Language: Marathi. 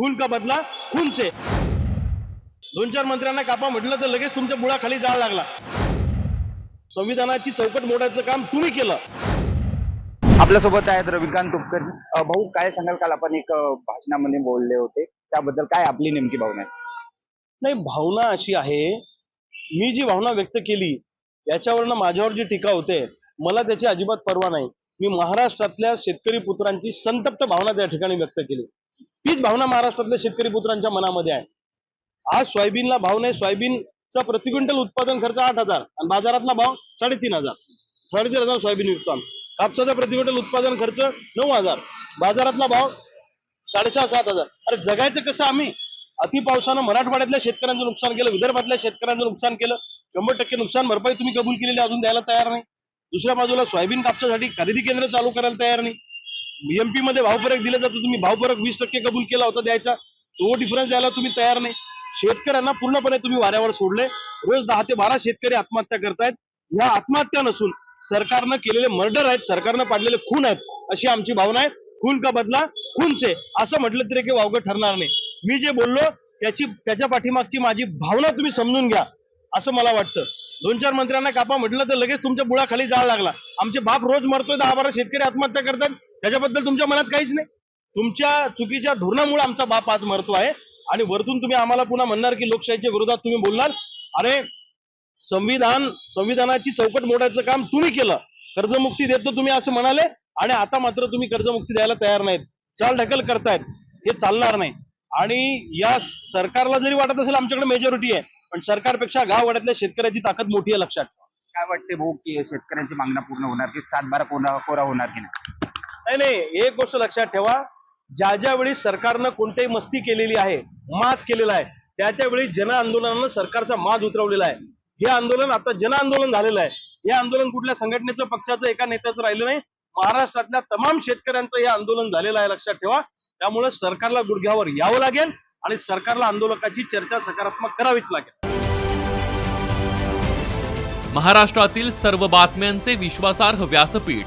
खून का बदला? खून से. दोन चार मंत्र्यांना कापा म्हटलं तर लगेच तुमच्या मुळाखाली जाळ लागला. संविधानाची चौकट मोडायचं काम तुम्ही केलं. आपल्यासोबत आहेत रविकांत तुपकर भाऊ काय सांगाल? काल आपण एक भाषणामध्ये बोलले होते. त्याबद्दल काय आपली नेमकी भावना आहे? नाही भावना अशी आहे मी जी भावना व्यक्त केली याच्यावरनं माझ्यावर जी टीका होते मला त्याची अजिबात पर्वा नाही. मी महाराष्ट्रातल्या शेतकरी पुत्रांची संतप्त भावना त्या ठिकाणी व्यक्त केली. तीच भावना महाराष्ट्रातल्या शेतकरी पुत्रांच्या मनामध्ये आहे. आज सोयाबीनला भाव नाही सोयाबीनचा प्रति क्विंटल उत्पादन खर्च आठ हजार आणि बाजारातला भाव साडेतीन हजार. साडेतीन हजार सोयाबीन विकतो आम्ही. कापसाचा प्रति क्विंटल उत्पादन खर्च नऊ हजार. बाजारातला भाव साडेसहा सात हजार. अरे जगायचं कसं आम्ही? अति पावसानं मराठवाड्यातल्या शेतकऱ्यांचं नुकसान केलं विदर्भातल्या शेतकऱ्यांचं नुकसान केलं. शंभर टक्के नुकसान भरपाई तुम्ही कबूल केलेली अजून द्यायला तयार नाही. दुसऱ्या बाजूला सोयाबीन कापसासाठी खरेदी केंद्र चालू करायला तयार नाही. एमपी मध्ये भावफरक दिला जातो. तुम्ही भावफरक वीस टक्के कबूल केला होता द्यायचा. तो डिफरन्स द्यायला तुम्ही तयार नाही. शेतकऱ्यांना पूर्णपणे तुम्ही वाऱ्यावर सोडले रोज दहा ते बारा शेतकरी आत्महत्या करतायत. ह्या आत्महत्या नसून सरकारनं केलेले मर्डर आहेत सरकारनं पाडलेले खून आहेत अशी आमची भावना आहे. खून का बदला? खून से असं म्हटलं तरी काही वावगं ठरणार नाही. मी जे बोललो त्याची त्याच्या पाठीमागची माझी भावना तुम्ही समजून घ्या असं मला वाटतं. दोन चार मंत्र्यांना कापा म्हटलं तर लगेच तुमच्या बुळाखाली जाळ लागला. आमचे बाप रोज मरतोय दहा बारा शेतकरी आत्महत्या करतात. त्याच्याबद्दल तुमच्या मनात काहीच नाही. तुमच्या चुकीच्या धोरणामुळे आमचा बाप आज मरतो आहे. आणि वरतून तुम्ही आम्हाला पुन्हा म्हणणार की लोकशाहीच्या विरोधात तुम्ही बोलणार. अरे संविधान संविधानाची चौकट मोडायचं काम तुम्ही केलं. कर्जमुक्ती देतो तुम्ही असं म्हणाले. आणि आता मात्र तुम्ही कर्जमुक्ती द्यायला तयार नाहीत. चाल ढकल करतायत. हे चालणार नाही. आणि या सरकारला जरी वाटत असेल आमच्याकडे मेजॉरिटी आहे पण सरकारपेक्षा गाववाड्यातल्या शेतकऱ्याची ताकद मोठी आहे लक्षात काय वाटते भाऊ की शेतकऱ्यांची मागण्या पूर्ण होणार की सातबारा कोरा कोरा होणार की नाही? नाही नाही एक गोष्ट लक्षात ठेवा. ज्या ज्या वेळी सरकारनं कोणत्याही मस्ती केलेली आहे माज केलेला आहे त्या त्यावेळी जन आंदोलनानं सरकारचा माज उतरवलेला आहे. हे आंदोलन आता जन आंदोलन झालेलं आहे. हे आंदोलन कुठल्या संघटनेचं पक्षाचं एका नेत्याचं राहिलं नाही. महाराष्ट्रातल्या तमाम शेतकऱ्यांचं हे आंदोलन झालेलं आहे लक्षात ठेवा. त्यामुळे सरकारला गुडघ्यावर यावं लागेल आणि सरकारला आंदोलकाची चर्चा सकारात्मक करावीच लागेल. महाराष्ट्रातील सर्व बातम्यांचे विश्वासार्ह व्यासपीठ